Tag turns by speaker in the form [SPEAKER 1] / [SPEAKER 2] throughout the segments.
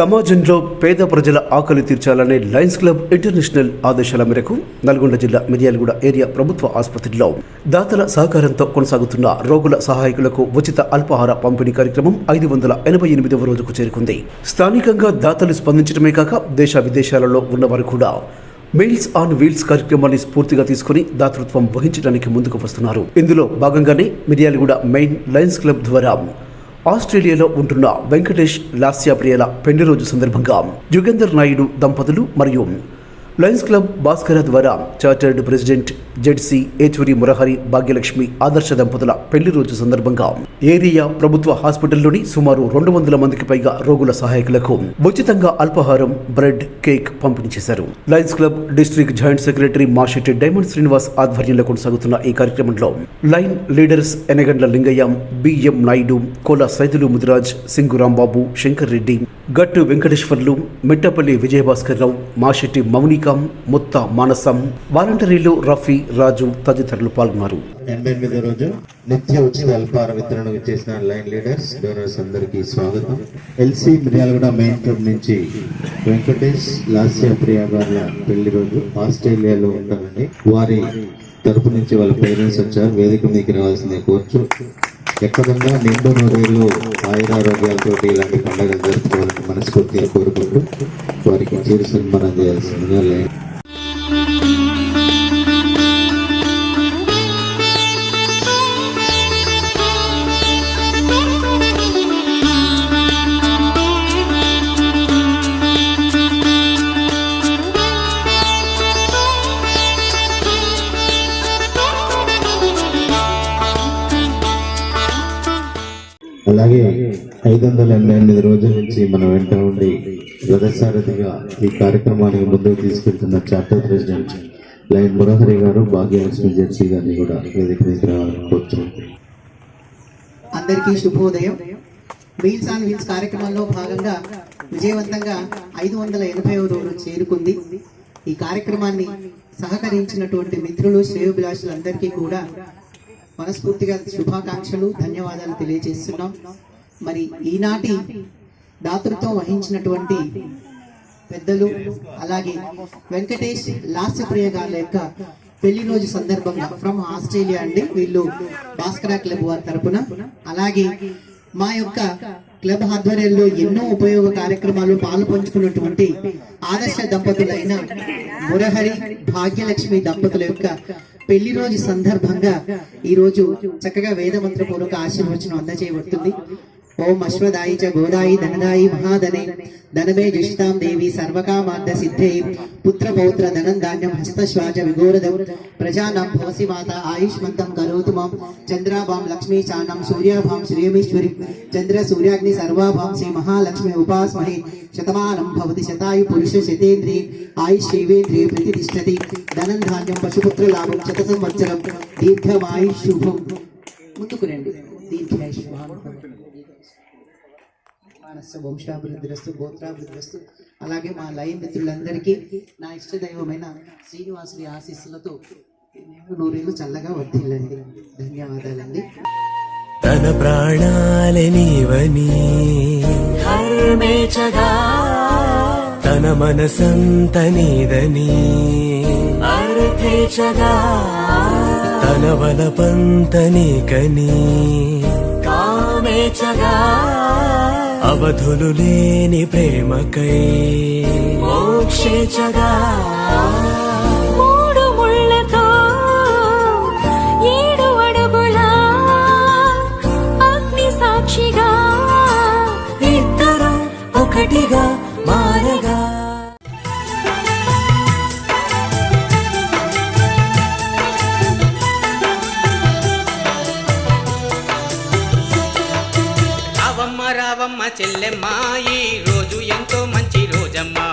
[SPEAKER 1] సమాజంలో పేద ప్రజల ఆకలి తీర్చాలనే లయన్స్ క్లబ్ ఇంటర్నేషనల్ ఆదేశాల మేరకు నల్గొండ జిల్లా మిర్యాలగూడ ఏరియా ప్రభుత్వ ఆసుపత్రిలో దాతల సహకారంతో కొనసాగుతున్న రోగుల సహాయకులకు ఉచిత అల్పాహార పంపిణీ కార్యక్రమం ఐదు వందల ఎనభై ఎనిమిదవ రోజుకు చేరుకుంది. స్థానికంగా దాతలు స్పందించడమే కాక దేశ విదేశాలలో ఉన్నవారు కూడా మెయిల్స్ ఆన్ వీల్స్ కార్యక్రమాన్ని స్ఫూర్తిగా తీసుకుని దాతృత్వం వహించడానికి ముందుకు వస్తున్నారు. ఇందులో భాగంగానే మిర్యాలగూడ మెయిన్ లయన్స్ క్లబ్ ద్వారా ఆస్ట్రేలియాలో ఉంటున్న వెంకటేష్ లాస్యాప్రియాల పెళ్ళి రోజు సందర్భంగా యుగేందర్ నాయుడు దంపతులు మరియు లయన్స్ క్లబ్ భాస్కర ద్వారా chartered president ZC Yechuri Murahari Bhagyalakshmi ఆదర్శ దంపతుల పెళ్ళి రోజు సందర్భంగా ఏరియా ప్రభుత్వ హాస్పిటల్లోని సుమారు రెండు వందల మందికి పైగా రోగుల సహాయకులకు ఉచితంగా అల్పాహారం బ్రెడ్ కేక్ పంపిణీ చేశారు. Lions club district joint secretary Mashetti diamond Srinivas ఆధ్వర్యంలో కొనసాగుతున్న ఈ కార్యక్రమంలో line leaders Enagandla Lingaiah BM Naidu Kola Saidulu Mudiraj Singu Rambabu Shankar Reddy Gattu Venkateswarlu Mittapalli Vijaya Bhaskar Rao Mashetti మౌనికం Mutta మానసం వాలంటరీలు Rafi రాజు తదితరులు పాల్గొన్నారు.
[SPEAKER 2] ఎనభై ఎనిమిదో రోజు నిత్య ఉచిత అల్పార వితరణ చేసిన లైన్ లీడర్స్ డోనర్స్ అందరికీ స్వాగతం. ఎల్సీ మిర్యాలగూడ మెయిన్ క్లబ్ నుంచి వెంకటేష్ లాస్య ప్రియా గారి పెళ్ళి రోజు ఆస్ట్రేలియాలో ఉంటారండి. వారి తరపు నుంచి వాళ్ళ పేరెంట్స్ వచ్చారు. వేదిక మీకు రావాల్సిందే కోర్చు. ఎక్కడున్నా నిండు నూరేళ్ళు ఆయురారోగ్యాలతో ఇలాంటి పండుగలు జరుపుకోవాలని మనస్ఫూర్తిగా కోరుకుంటూ వారికి చిరు సన్మానం చేయాల్సిందిగా లేదు వందల ఎనభై ఎనిమిది రోజుల నుంచి మన వెంట ఉండి రథసారథిగా ఈ కార్యక్రమానికి ముందుకు తీసుకెళ్తున్న చార్టర్ ప్రెసిడెంట్ లైన్ మురహరి గారు భాగ్యలక్ష్మి జెర్సీ గారిని కూడా వేదిక
[SPEAKER 3] అందరికీ శుభోదయం. వీల్స్ ఆన్ వీల్స్ కార్యక్రమంలో భాగంగా విజయవంతంగా ఐదు వందల ఎనభై రోజు చేరుకుంది. ఈ కార్యక్రమాన్ని సహకరించినటువంటి మిత్రులు శ్రేయోభిలాషులందరికీ కూడా మనస్ఫూర్తిగా శుభాకాంక్షలు ధన్యవాదాలు తెలియజేస్తున్నాం. మరి ఈనాటి దాతృత్వం వహించినటువంటి పెద్దలు అలాగే వెంకటేష్ లాస్యప్రియ గారి యొక్క పెళ్ళి రోజు సందర్భంగా ఫ్రమ్ ఆస్ట్రేలియా అండి. వీళ్ళు భాస్కర క్లబ్ వారి తరపున. అలాగే మా యొక్క క్లబ్ ఆధ్వర్యంలో ఎన్నో ఉపయోగ కార్యక్రమాలు పాలు పంచుకున్నటువంటి ఆదర్శ దంపతులైన మురహరి భాగ్యలక్ష్మి దంపతుల యొక్క పెళ్ళి రోజు సందర్భంగా ఈ రోజు చక్కగా వేదమంత్ర పూర్వక ఆశీర్వచనం అందజేయబడుతుంది. ఓం అశ్వదాయి చ గోదాయి ధనదాయి మహాధనే. ధనమే జుషితాం దేవి సర్వకామార్థ సిద్ధే. పుత్ర పౌత్ర ధనం ధాన్యం హస్తశ్వాచ విగోరదం ప్రజానం భవసి మాత ఆయుష్మంతం కరోతు మాం. చంద్రాభాం లక్ష్మీ చానం సూర్యాభాం శ్రీయమేశ్వరి. చంద్ర సూర్యాగ్ని సర్వాభాం శ్రీ మహాలక్ష్మి ఉపాస్మహే. శతమానం భవతి శతాయు పురుష శతేంద్రి. ఆయుష్ేంద్రియ ప్రతిష్టతి. ధనం ధాన్యం పశుపుత్ర లాభం శత సంవత్సరం దీర్ఘమాయుష్ శుభం. ముందుకు రండి. దీర్ఘాయుష్మాన్ మానస వంశాభివృద్ధిరస్తు గోత్రాభివృద్ధిరస్తు అలాగే మా లయ మిత్రులందరికీ నా ఇష్ట దైవమైన శ్రీనివాసుడి ఆశీస్సులతో నూరేళ్ళు చల్లగా వర్ధిల్లండి. ధన్యవాదాలండి.
[SPEAKER 4] తన ప్రాణాలనివని తన మనసంత నీదని. తన బలపంత నీకని. కామేచగా అవధులు లేని ప్రేమకై మోక్షేచగా.
[SPEAKER 5] మూడు ముళ్ళతో ఏడు అడుగుల అగ్ని సాక్షిగా.
[SPEAKER 4] ఇద్దరు ఒకటిగా మారగా.
[SPEAKER 6] చెల్లెమ్మా ఈ రోజు ఎంతో మంచి రోజమ్మా.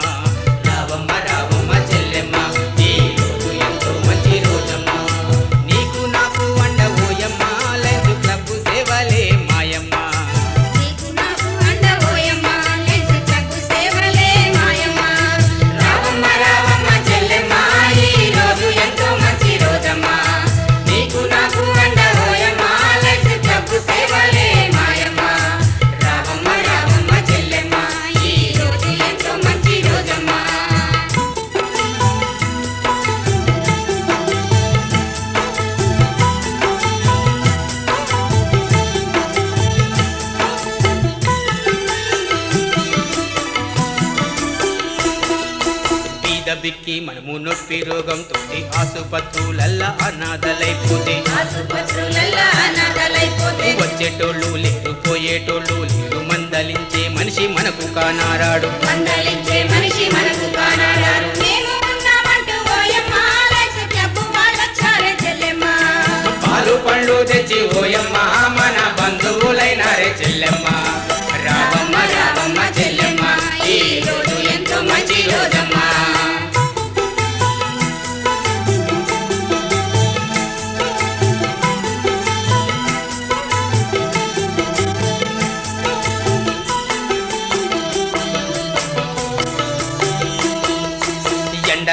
[SPEAKER 6] మనము నొప్పి రోగంతో ఆసుపత్రులల్లా అనాథలైపోతే
[SPEAKER 5] ఆసుపత్రులల్లా అనాథలైపోతే
[SPEAKER 6] వచ్చేటోళ్ళు లేరు పోయేటోళ్ళు లేరు మందలించే మనిషి మనకు కానారాడు.
[SPEAKER 5] మందలించే మనిషి మనకు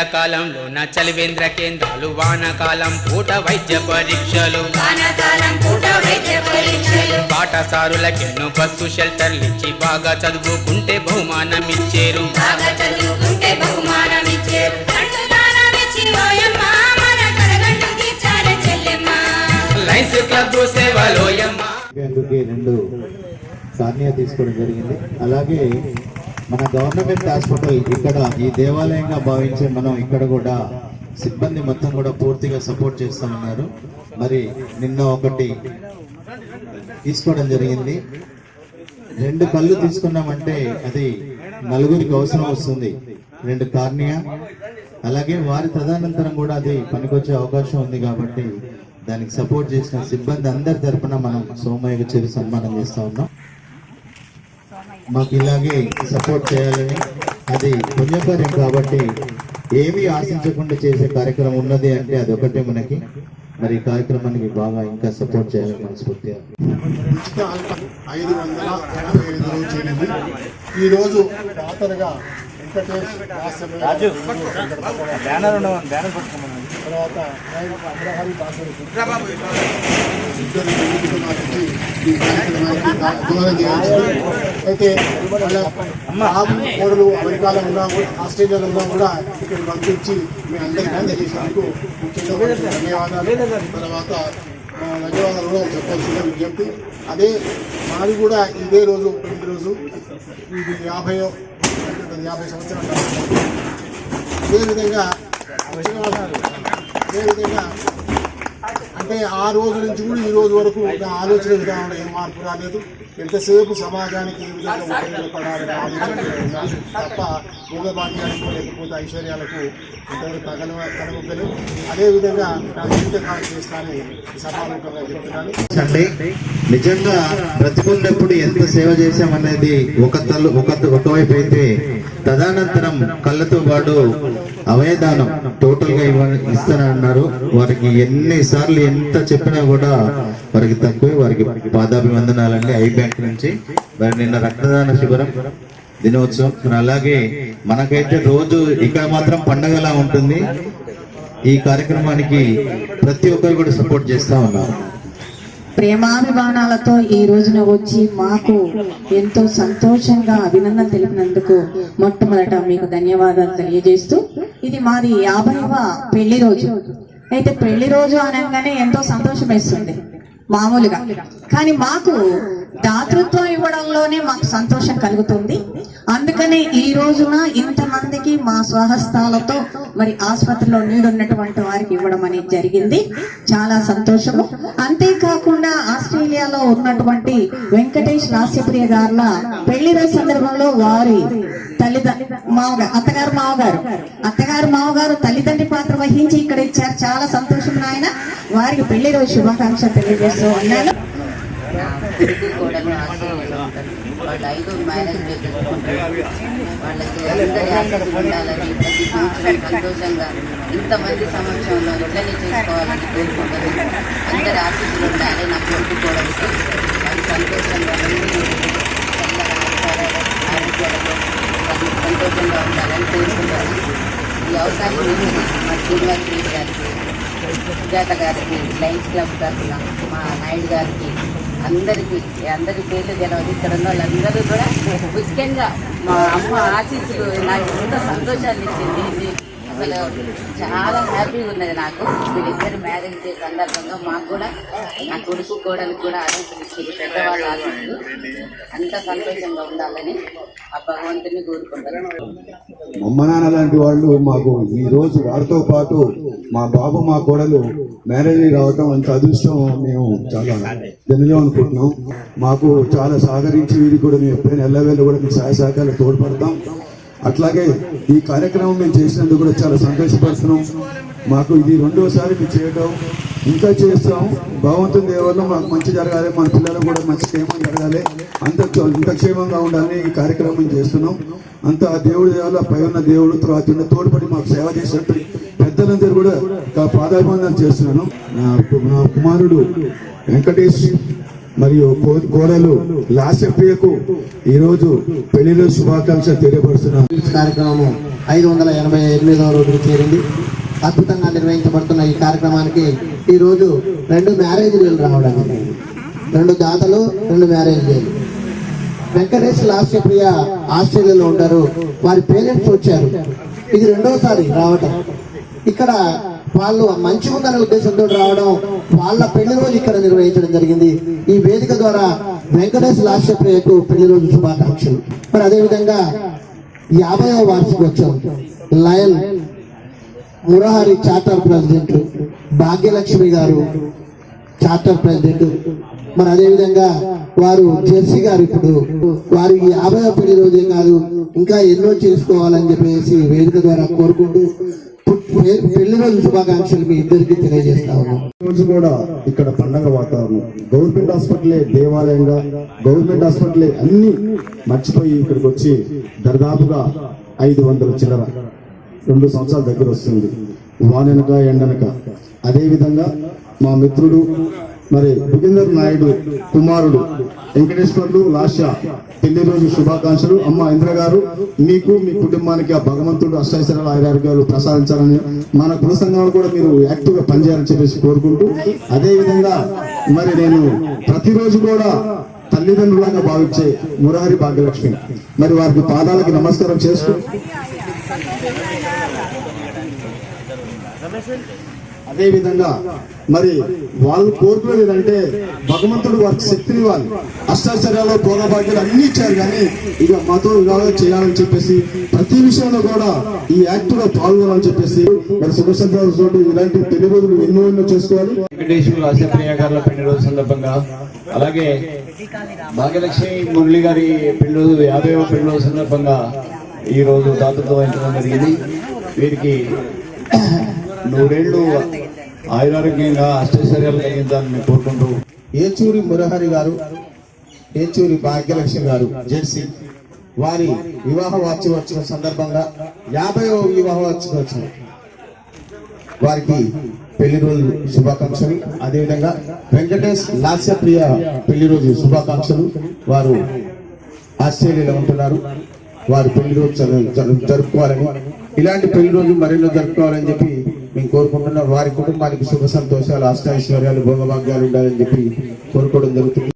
[SPEAKER 6] ఎండాకాలంలో చలివేంద్ర కేంద్రాలు వానాకాలం పూట వైద్య పరీక్షలు.
[SPEAKER 5] వానాకాలం పూట వైద్య పరీక్షలు.
[SPEAKER 6] పాఠశారులకెన్నో బస్సు షెల్టర్లు ఇచ్చి బాగా చదువుకుంటే బహుమానం ఇచ్చేరు
[SPEAKER 2] రెండు కార్నియా తీసుకోవడం జరిగింది. అలాగే మన గవర్నమెంట్ హాస్పిటల్ ఇక్కడ ఈ దేవాలయంగా భావించే మనం ఇక్కడ కూడా సిబ్బంది మొత్తం కూడా పూర్తిగా సపోర్ట్ చేస్తూ ఉన్నారు. మరి నిన్న ఒకటి తీసుకోవడం జరిగింది. రెండు కళ్ళు తీసుకున్నామంటే అది నలుగురికి అవసరం వస్తుంది. రెండు కార్నియా అలాగే వారి తదనంతరం కూడా అది పనికొచ్చే అవకాశం ఉంది కాబట్టి దానికి సపోర్ట్ చేసిన సిబ్బంది అందరి తరఫున మనం సోమయ్యకు చేరి సన్మానం చేస్తూ ఉన్నాం. మాకు ఇలాగే సపోర్ట్ చేయాలని అది పుణ్యకార్యం కాబట్టి ఏమీ ఆశించకుండా చేసే కార్యక్రమం ఉన్నది అంటే అది ఒకటే మనకి. మరి కార్యక్రమానికి బాగా ఇంకా సపోర్ట్ చేయాలని మనస్ఫూర్తిగా
[SPEAKER 7] ఐదు వందల ఎనభై ఐదు రోజు చేరింది ఈ రోజు దాతలుగా వెంకటేష్ రాజు తర్వాత అగ్రహారి అయితే బాబు కోడలు అమెరికాలో ఉన్నా ఆస్ట్రేలియాలో ఉన్నా కూడా ఇక్కడ పంపించి మీ అందరికీ అందజేసినందుకు ముఖ్యంగా ధన్యవాదాలు. తర్వాత ధన్యవాదాలు చెప్పాల్సిన విజ్ఞప్తి. అదే మాది కూడా ఇదే రోజు ఈ రోజు ఇది యాభై యాభై సంవత్సరాలు. అదేవిధంగా అదేవిధంగా అంటే ఆ రోజు నుంచి కూడా ఈ రోజు వరకు ఒక ఆలోచన విధానంలో ఏం మార్పు రాలేదు. ఎంతసేపు సమాజానికి ఏ విధంగా ఉపయోగపడాలని ఆలోచన తప్ప భోగభాగ్యాలకు లేకపోతే ఐశ్వర్యాలకు ఇంతవరకు తగల తగలలేదు అదేవిధంగా నా జీవితకాలం చేస్తానని సభాముఖంగా చెప్తున్నాను.
[SPEAKER 2] నిజంగా బ్రతికున్నప్పుడు ఎంత సేవ చేశామనేది ఒక తల్లు ఒక ఒకవైపు అయితే తదనంతరం కళ్ళతో పాటు అవయదానం టోటల్గా ఇస్తానని అన్నారు. వారికి ఎన్ని సార్లు ఎంత చెప్పినా కూడా వారికి తక్కువే. వారికి పాదాభివందనాలండి. ఐ బ్యాంక్ నుంచి. మరి నిన్న రక్తదాన శిబిరం దినోత్సవం. మరి అలాగే మనకైతే రోజు ఇక్కడ మాత్రం పండగలా ఉంటుంది. ఈ కార్యక్రమానికి ప్రతి ఒక్కరు కూడా సపోర్ట్ చేస్తా ఉన్నారు.
[SPEAKER 8] ప్రేమాభిమానాలతో ఈ రోజున వచ్చి మాకు ఎంతో సంతోషంగా అభినందన తెలిపినందుకు మొట్టమొదట మీకు ధన్యవాదాలు తెలియజేస్తూ ఇది మాది యాభైవ పెళ్ళి రోజు. అయితే పెళ్ళి రోజు అనగానే ఎంతో సంతోషం వేస్తుంది మామూలుగా. కానీ మాకు దాతృత్వం ఇవ్వడంలోనే మాకు సంతోషం కలుగుతుంది. అందుకనే ఈ రోజున ఇంతమందికి మా స్వహస్తాలతో మరి ఆసుపత్రిలో నీడున్నటువంటి వారికి ఇవ్వడం అనేది జరిగింది. చాలా సంతోషము. అంతేకాకుండా ఆస్ట్రేలియాలో ఉన్నటువంటి వెంకటేష్ రాస్యప్రియ గారుల పెళ్ళి సందర్భంలో వారి తల్లిదండ్రి మావగారు అత్తగారు మావగారు. అత్తగారు మావగారు తల్లిదండ్రి పాత్ర వహించి ఇక్కడ ఇచ్చారు. చాలా సంతోషం నాయన. వారికి పెళ్ళి రోజు శుభాకాంక్షలు తెలియజేస్తూ ఉన్నాను.
[SPEAKER 9] వాళ్ళు ఐదు మ్యారేజ్ వాళ్ళకి అందరి ఉండాలని ప్రతి సంవత్సరం సంతోషంగా ఇంతమంది సమక్షంలో ఇట్లనే చేసుకోవాలని కోరుకుంటున్నాను అందరి ఆశీస్సులు ఉండాలి నా కోరుకోవడానికి వాళ్ళు సంతోషంగా ఆరోగ్యాలతో సంతోషంగా ఉండాలని కోరుకుంటాను ఈ అవకాశం ఇచ్చిన మా శ్రీనివాస్ గారికి సుజాత గారికి లయన్స్ క్లబ్ తరఫున మా నాయుడు గారికి అందరికీ అందరి పేర్లు తెలవదు ఇక్కడ ఉన్న వాళ్ళందరూ కూడా ముఖ్యంగా మా అమ్మ ఆశీస్సులు నాకు ఎంతో సంతోషాన్ని ఇచ్చింది. అసలు చాలా హ్యాపీగా ఉన్నది నాకు. వీళ్ళిద్దరు మ్యారేజ్ చేసే సందర్భంగా మాకు కూడా నా కొడుకు కోడలు కూడా ఆశిస్తుంది పెద్దవాళ్ళు ఆశిస్తుంది అంత సంతోషంగా ఉండాలని ఆ భగవంతుని కోరుకుంటాను
[SPEAKER 10] అమ్మ నాన్న లాంటి వాళ్ళు మాకు ఈ రోజు వారితో పాటు మా బాబు మా కోడలు మ్యారేజ్ రావటం అంత అదృష్టం మేము చాలా ధన్యం అనుకుంటున్నాం. మాకు చాలా సహకరించి వీరికి కూడా మేము ఎప్పుడైనా ఎల్లవేళ్ళు కూడా మీ సహాయ సహకారాలు తోడ్పడతాం. అట్లాగే ఈ కార్యక్రమం మేము చేసినందుకు కూడా చాలా సంతోషపడుతున్నాం. మాకు ఇది రెండోసారి మీరు చేయడం ఇంకా చేస్తాం. భగవంతుని దేవల్ల మాకు మంచి జరగాలి. మన పిల్లలకు కూడా మంచి క్షేమం జరగాలి. అంత ఇంత క్షేమంగా ఉండాలని ఈ కార్యక్రమం మేము చేస్తున్నాం. అంత దేవుడి దేవాల పై ఉన్న దేవుడు తర్వాత ఉన్న తోడ్పడి మాకు సేవ చేసినట్టు పెద్దలందరూ కూడా పాదాభివందనం చేస్తున్నాను. నా నా కుమారుడు వెంకటేష్ మరియు కో- కోడలు లాస్యప్రియకు ఈరోజు పెళ్ళిలో శుభాకాంక్షలు తెలియపరుస్తున్నాం
[SPEAKER 11] కార్యక్రమం ఐదు వందల ఎనభై ఎనిమిదవ రోజుకు చేరింది అద్భుతంగా నిర్వహించబడుతున్న ఈ కార్యక్రమానికి ఈరోజు రెండు రెండు మ్యారేజ్లు రావడం రెండు దాతలు రెండు మ్యారేజ్లు వెంకటేష్ లాస్య ప్రియ ఆస్ట్రేలియాలో ఉంటారు. వారి పేరెంట్స్ వచ్చారు. ఇది రెండోసారి రావటం. ఇక్కడ వాళ్ళు మంచి ఉందనే ఉద్దేశంతో రావడం వాళ్ళ పెళ్ళి రోజు ఇక్కడ నిర్వహించడం జరిగింది. ఈ వేదిక ద్వారా వెంకటేష్ లాస్యప్రియకు పెళ్ళి రోజు శుభాకాంక్షలు. మరి అదేవిధంగా యాభైవ వార్షికోత్సవం lion Murahari charter president Bhagyalakshmi గారు చార్టర్ ప్రెసిడెంట్. మరి అదేవిధంగా వారు జెర్సీ గారు ఇప్పుడు. వారి యాభై పెళ్ళి రోజే కాదు ఇంకా ఎన్నో చేసుకోవాలని చెప్పేసి వేదిక ద్వారా కోరుకుంటూ పెళ్ళి రోజు శుభాకాంక్షలు మీ ఇద్దరికి తెలియజేస్తా ఉన్నాం
[SPEAKER 10] రోజు కూడా ఇక్కడ పండగ వాతావరణం. గవర్నమెంట్ హాస్పిటలే దేవాలయంగా గవర్నమెంట్ హాస్పిటలే అన్ని మర్చిపోయి ఇక్కడికి వచ్చి దర్దాపుగా ఐదు వందల చిల్లర రెండు సంవత్సరాల దగ్గర వస్తుంది. వానెనక ఎండనక. అదేవిధంగా మా మిత్రుడు మరి భుగేందర్ నాయుడు కుమారుడు వెంకటేశ్వర్లు లాష పెళ్ళి రోజు శుభాకాంక్షలు. అమ్మ ఇంద్ర గారు మీకు మీ కుటుంబానికి ఆ భగవంతుడు అష్టైశ్వర్యాలు ఆయురారోగ్యాలు ప్రసాదించాలని మన కుల సంఘాలు కూడా మీరు యాక్టివ్గా పనిచేయాలని చెప్పేసి కోరుకుంటూ అదేవిధంగా మరి నేను ప్రతిరోజు కూడా తల్లిదండ్రులాగా భావించే మురహరి భాగ్యలక్ష్మి. మరి వారికి పాదాలకి నమస్కారం చేస్తూ అదే విధంగా మరి వాళ్ళు కోరుకునేది ఏంటంటే భగవంతుడు వారికి శక్తిని ఇవ్వాలి. అష్టాచర్యాలు భోగభాగ్యాలు అన్ని ఇచ్చారు కానీ ఇక మాతో వివాహం చేయాలని చెప్పేసి ప్రతి విషయంలో కూడా ఈ యాక్ట్లో పాల్గొనాలని చెప్పేసి మరి సుఖసంతో ఇలాంటి పెళ్ళి రోజులు ఎన్నో ఎన్నో చేసుకోవాలి.
[SPEAKER 12] వెంకటేశ్వరులు ఆశప్రియ గారుల పెళ్ళి రోజు సందర్భంగా అలాగే భాగ్యలక్ష్మి మురళి గారి పెళ్ళి రోజు యాభైవ పెళ్ళి రోజు సందర్భంగా ఈ రోజు దాతృత్వం వహించడం జరిగింది. వీరికి నూరేళ్ళు ఆయురారోగ్యంగా అష్టైశ్వర్యాలు కలిగించాలని మేము కోరుకుంటూ
[SPEAKER 10] ఏచూరి మురహరి గారు ఏచూరి భాగ్యలక్ష్మి గారు జెర్సీ వారి వివాహ వార్షికోత్సవం సందర్భంగా యాభైవ వివాహ వార్షికోత్సవం. వారికి పెళ్ళి రోజు శుభాకాంక్షలు. అదేవిధంగా వెంకటేష్ లాస్యప్రియ పెళ్ళి రోజు శుభాకాంక్షలు. వారు ఆస్ట్రేలియాలో ఉంటున్నారు. వారు పెళ్ళి రోజు జరుపుకోవాలని. ఇలాంటి పెళ్ళి రోజు మరెన్నో జరుపుకోవాలని చెప్పి మేము కోరుకుంటున్నాం వారి కుటుంబానికి సుఖ సంతోషాలు అష్టాైశ్వర్యాలు భోగభాగ్యాలు ఉండాలని చెప్పి కోరుకోవడం జరుగుతుంది.